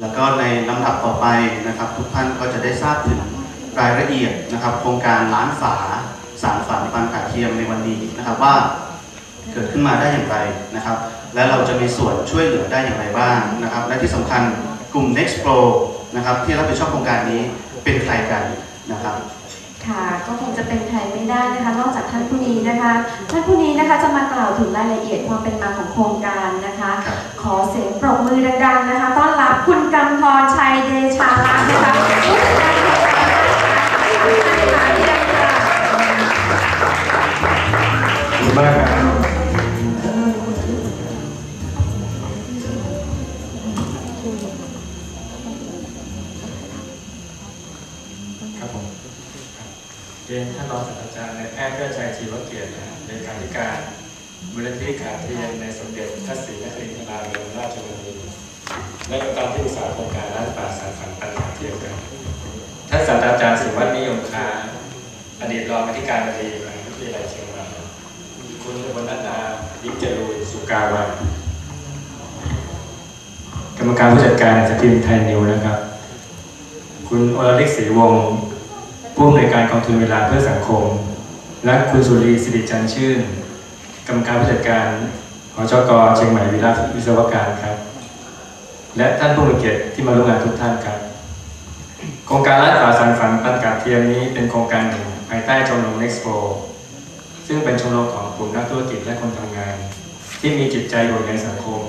แล้วก็ในลำดับต่อไปนะครับ ทุกท่านก็จะได้ทราบถึงรายละเอียดนะครับ โครงการล้านฝาสารฝันปันขาเทียมในวันนี้นะครับว่าเกิดขึ้นมาได้อย่างไรนะครับ และเราจะมีส่วนช่วยเหลือได้อย่างไรบ้างนะครับ และที่สำคัญกลุ่ม Next Pro นะครับที่รับผิดชอบโครงการนี้เป็นใครกันนะครับค่ะก็คงจะเป็นใครไม่ได้นะคะ นอกจากท่านผู้นี้นะคะ ท่านผู้นี้นะคะจะมากล่าวถึงรายละเอียดความเป็นมาของโครงการนะคะครับ ขอเสียงปรบมือดังๆนะคะ ต้อนรับคุณกำธรชัยเดชาลักษณ์นะคะผู้จัดการโครงการท่านค่ะเรียนค่ะขอบคุณมากครับครับผมเรียนท่านรองศาสตราจารย์นแพทย์เพื่อชัยชีวเกียรตินะฮะเลขาธิการ มูลนิธิขาเทียนในสมเด็จพระศรีนครินทราบรมราชชนนีและกรรมการที่ปรึกษาโครงการร้านป่าสารฝันปัญหาเทียมครับท่านศาสตราจารย์สิวัฒนิยมคาอดีตรองอธิการบดีมหาวิทยาลัยเชียงรายคุณวรรณดายิจรูนสุกาวันกรรมการผู้จัดการสพิมพ์ไทยนิวนะครับ คุณอรลิกศรีวงศ์ผู้อำนวยการกองทุนเวลาเพื่อสังคม และคุณสุรีสิริจันทร์ชื่น รรมการผู้จัดการหอจกเชียงใหม่วิลาวิศวการครับ และท่านผู้มีเกียรติที่มาร่วมงานทุกท่านครับ โครงการรัฐฝาสารฝันปันกาศเทียมนี้เป็นโครงการหนึ่งภายใต้ชมรม Nextpo ซึ่งเป็นชมรมของกลุ่มนักธุรกิจและคนทำงาน ที่มีจิตใจห่วงใยสังคม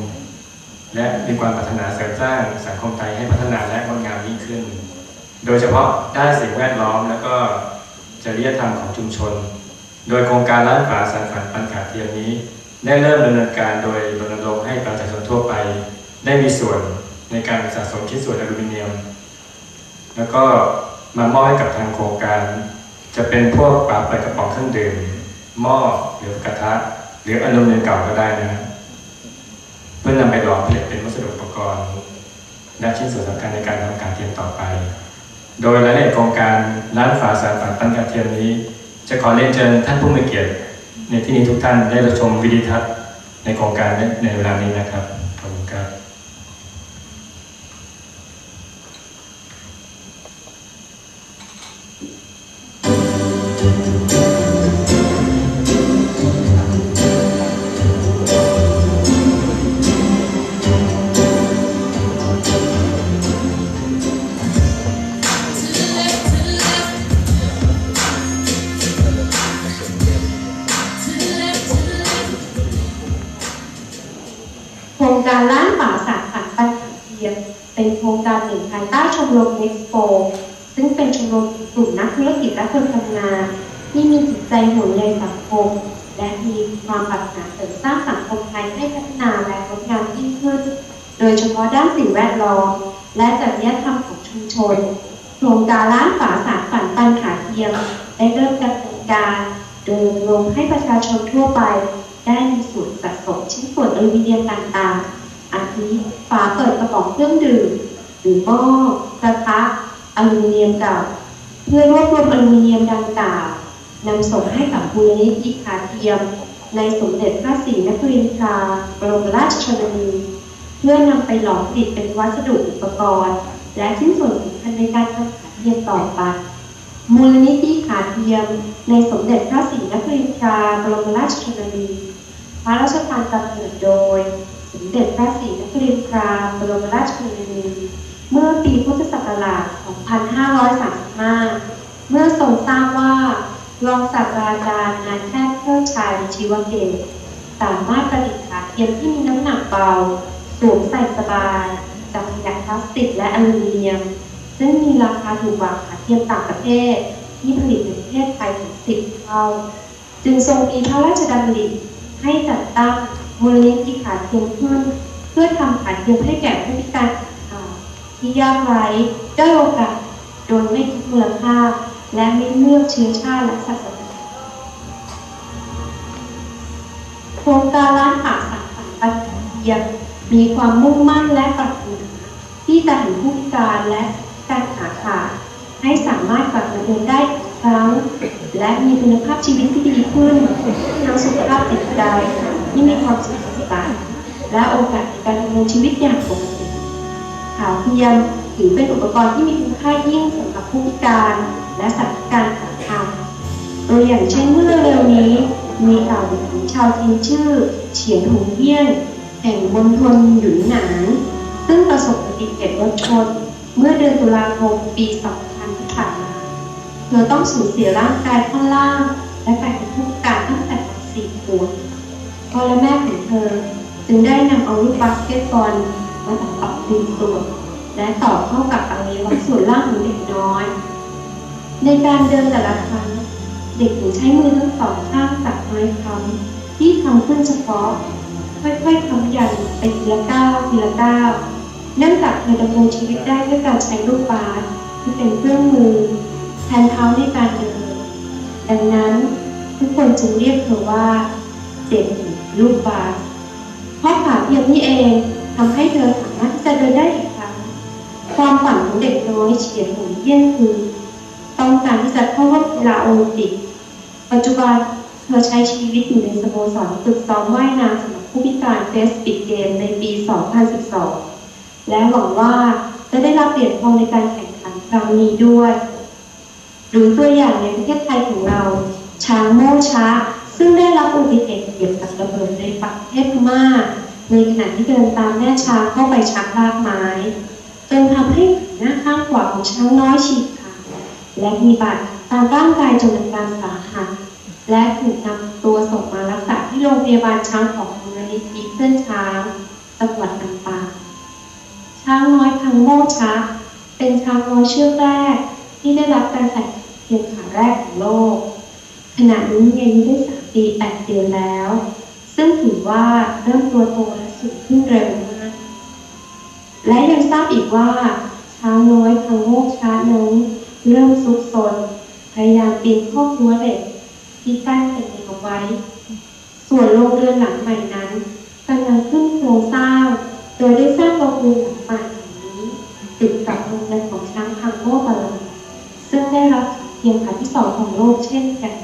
และมีความปรารถนาเสริมสร้างสังคมไทยให้พัฒนาและงดงามยิ่งขึ้น โดยเฉพาะด้านสิ่งแวดล้อมและก็จริยธรรมของชุมชน โดยโครงการล้านฝาสารฝันปันขาเทียมนี้ ได้เริ่มดำเนินการโดยรณรงค์ให้ประชาชนทั่วไป ได้มีส่วนในการสะสมชิ้นส่วนอลูมิเนียม แล้วก็มามอบให้กับทางโครงการ จะเป็นพวกปลาปลากระป๋องเครื่องดื่มหม้อหรือกระทะ หรืออลูมิเนียมเก่าก็ได้นะ เพื่อนำไปหล่อผลิตเป็นวัสดุอุปกรณ์ และชิ้นส่วนสำคัญในการทำการเทียมต่อไป โดยรายละเอียดโครงการร้านฝาสารฝันปั้นกระเทียมนี้ จะขอเรียนเชิญท่านผู้มีเกียรติในที่นี้ทุกท่านได้รับชมวิดีทัศน์ในโครงการในเวลานี้นะครับขอบคุณครับ โครงการหนึ่งภายใต้ชมรม Expo ซึ่งเป็นชมรมกลุ่มนักธุรกิจและคนทำงาน ที่มีจิตใจห่วงใยสังคม และมีความปรารถนาเสริมสร้างสังคมไทยให้พัฒนาและงดงามยิ่งขึ้น โดยเฉพาะด้านสิ่งแวดล้อมและจริยธรรมของชุมชน โครงการล้านฝาสารฝันปันขาเทียมได้เริ่มดำเนินการโดยรณรงให้ประชาชนทั่วไป ได้มีส่วนสะสมชิ้นส่วนอลูมิเนียมต่างๆอาทิฝาเปิดกระป๋องเครื่องดื่ม หรือหม้อกระทะอลูมิเนียมเก่าเพื่อรวบรวมอลูมิเนียมดังกล่าวนำส่งให้กับมูลนิธิขาเทียม ในสมเด็จพระศรีนครินทราบรมราชชนนีเพื่อนำไปหลอมผลิตเป็นวัสดุอุปกรณ์ และชิ้นส่วนสำคัญในการทำขาเทียมต่อไป มูลนิธิขาเทียม ในสมเด็จพระศรีนครินทราบรมราชชนนีพระราชทานกำเนิดโดย สมเด็จพระศรีนครินทราบรมราชชนนี เมื่อปีพุทธศักราช 2535 เมื่อทรงทราบว่ารองศาสตราจารย์นายแพทย์เทิดชัยชีวเกตสามารถประดิษฐ์ขาเทียมที่มีน้ำหนักเบาสวมใส่สบายจากขยะพลาสติกและอลูมิเนียม ซึ่งมีราคาถูกกว่าขาเทียมต่างประเทศที่ผลิตในประเทศไทยถึง10เท่า จึงทรงมีพระราชดำริให้จัดตั้งมูลนิธิขาเทียมขึ้น เพื่อทำขาเทียมให้แก่ผู้พิการขา ที่ยากไร้ด้อยโอกาสโดยไม่คิดมูลค่า และไม่เลือกเชื้อชาติและศาสนาโครงการร้านขาสารฝันปัญญาเทียมมีความมุ่งมั่นและปรารถนที่จะเห็นผู้พิการและการขาขาดให้สามารถกลับมาเดินได้อีกครั้ง และมีคุณภาพชีวิตที่ดีขึ้นทั้งสุขภาพจิตใจที่มีความสุขสบายและโอกาสในการดำเนินชีวิตอย่างปกติ ขาเทียมถือเป็นอุปกรณ์ที่มีคุณค่ายิ่งสำหรับผู้พิการและสัตว์พิการขาทำตัวอย่างเช่นเมื่อเร็วนี้ มีข่าวถึงชาวจีนชื่อ เฉียนหงเยี่ยน แห่งมณฑลหยุนหนาน ซึ่งประสบอุบัติเหตุรถชน เมื่อเดือนตุลาคมปี2000ที่ผ่านมาเธอต้องสูญเสียร่างกายท่อนล่าง และกลายเป็นผู้พิการตั้งแต่สี่ขวบพ่อและแม่ของเธอ จึงได้นำเอาลูกบาสเกตบอล มาตัดต่อเป็นส่วและต่อเข้ากับอวัยวะส่วนล่างของเด็กน้อย ในการเดินแต่ละครั้ง เด็กหญิงใช้มือทั้งสองข้างจับไม้ค้ำที่ทำขึ้นเฉพาะ ค่อยๆค้ำยันไปทีละก้าวทีละก้าวเนื่องจากเธอดำรงชีวิตได้ด้วยการใช้ลูกบาสที่เป็นเครื่องมือ แทนเท้าในการเดิน ดังนั้นทุกคนจึงเรียกเธอว่าเด็กหญิงลูกบาสเพราะขาเพียงนี้เอง ทำให้เธอสามารถที่จะเดินได้อีกครั้ง ความฝันของเด็กน้อยเฉียนหูเยี่ยนคือ ต้องการที่จะเข้าร่วมกีฬาโอลิมปิก ปัจจุบันเธอใช้ชีวิตอยู่ในสโมสรฝึกซ้อมว่ายน้ำสำหรับผู้พิการเฟสปิกเกมในปี 2012 และหวังว่าจะได้รับเหรียญทองในการแข่งขันครั้งนี้ด้วย หรือตัวอย่างในประเทศไทยของเรา ช้างโม่ช้า ซึ่งได้รับอุบัติเหตุเหยียบกับระเบิดในประเทศพม่า ในขณะที่เดินตามแม่ช้างเข้าไปชักลากไม้จนทำให้หน้าข้างขวาของช้างน้อยฉีกขาดและมีบาดตามร่างกายจนอาการสาหัสและถูกนำตัวส่งมารักษาที่โรงพยาบาลช้างของมูลนิธิเพื่อนช้างจังหวัดลำปางช้างน้อยพังโมช้าเป็นช้างน้อยเชือกแรก ที่ได้รับการใส่เทียมขาแรกของโลกขณะนี้มีอายุได้สามปีแปดเดือนแล้ว ซึ่งถือว่าเริ่มตัวโตและสูงขึ้นเร็วมาก และยังทราบอีกว่าช้างน้อยพังโมช้านั้นเริ่มซุกซนพยายามปีนข้อรั้วเหล็กที่กั้นเป็นเอาไว้ ส่วนโรงเรือนหลังใหม่นั้นกำลังขึ้นโครงสร้าง โดยได้สร้างโรงเรือนหลังใหม่แห่งนี้ ติดกับโรงเรือนของช้างพังโมบาลาซึ่งได้รับเทียมขาที่สองของโลกเช่นกัน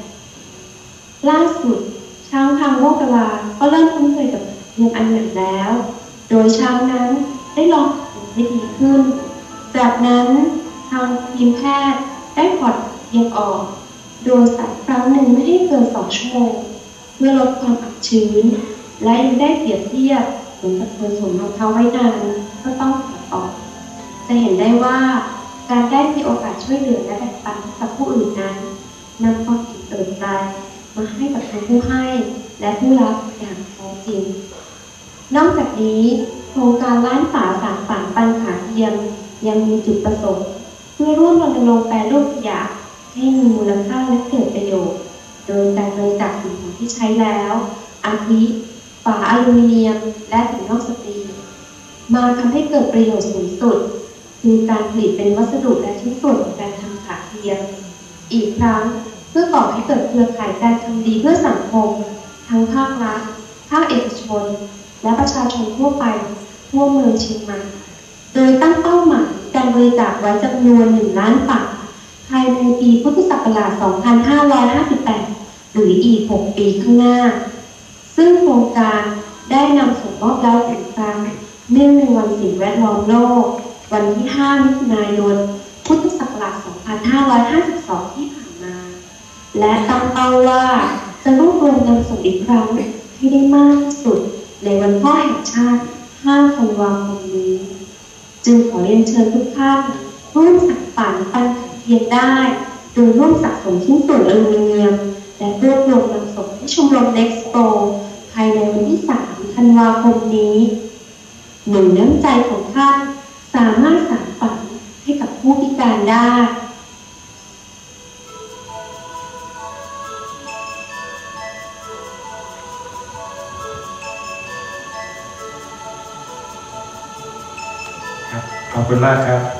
ล่าสุด ยกับเทียมอันใหม่แล้ว โดยช้างนั้นได้ลองฝึกให้ดีขึ้น จากนั้นทางทีมแพทย์ได้ถอดเทียมออก โดยใส่ครั้งหนึ่งไม่ให้เกินสองชั่วโมงเพื่อลดความอับชื้น และยังได้เปรียบเทียบเหมือนกับคนสวมรองเท้าไว้นานก็ต้องถอดออก จะเห็นได้ว่าการได้มีโอกาสช่วยเหลือและแบ่งปันกับผู้อื่นนั้นนำความอิ่มเอิบใจมาให้กับทั้งผู้ให้และผู้รับอย่างแท้จริง นอกจากนี้ โครงการล้านฝาสามฝันปันขาเทียมยังมีจุดประสงค์เพื่อร่วมรณรงค์แปรรูปขยะให้มีมูลค่าและเกิดประโยชน์ โดยการบริจาคสิ่งของที่ใช้แล้วอาทิฝาอลูมิเนียม และถุงน่องสตรี มาทำให้เกิดประโยชน์สูงสุด คือการผลิตเป็นวัสดุและชิ้นส่วนของการทำขาเทียม อีกครั้งเพื่อก่อให้เกิดเครือข่ายการทำดีเพื่อสังคม ทั้งภาครัฐภาคเอกชน และประชาชนทั่วไปทั่วเมืองเชียงใหม่ โดยตั้งเป้าหมายการบริจาคไว้จำนวน 1 ล้านบาทภายในปีพุทธศักราช 2558 หรืออีก 6 ปีข้างหน้า ซึ่งโครงการได้นำส่งมอบแล้วถึงครั้งเนื่องในวันสิ่งแวดล้อมโลก วันที่ 5 มิถุนายน พุทธศักราช 2552 ที่ผ่านมา และตั้งเป้าว่าจะรวบรวมนำส่งอีกครั้งให้ได้มากที่สุด ในวันพ่อแห่งชาติ 5 ธันวาคมนี้ จึงขอเรียนเชิญทุกท่านร่วมสักฝันปันเทียนได้ โดยร่วมสะสมชิ้นส่วนอลูมิเนียม และรวบรวมนำส่งที่ชมรมเน็กซ์โปภายในวันที่ 3 ธันวาคมนี้หนึ่งน้ำใจของท่านสามารถสานฝันให้กับผู้พิการได้ ขอบคุณมากครับ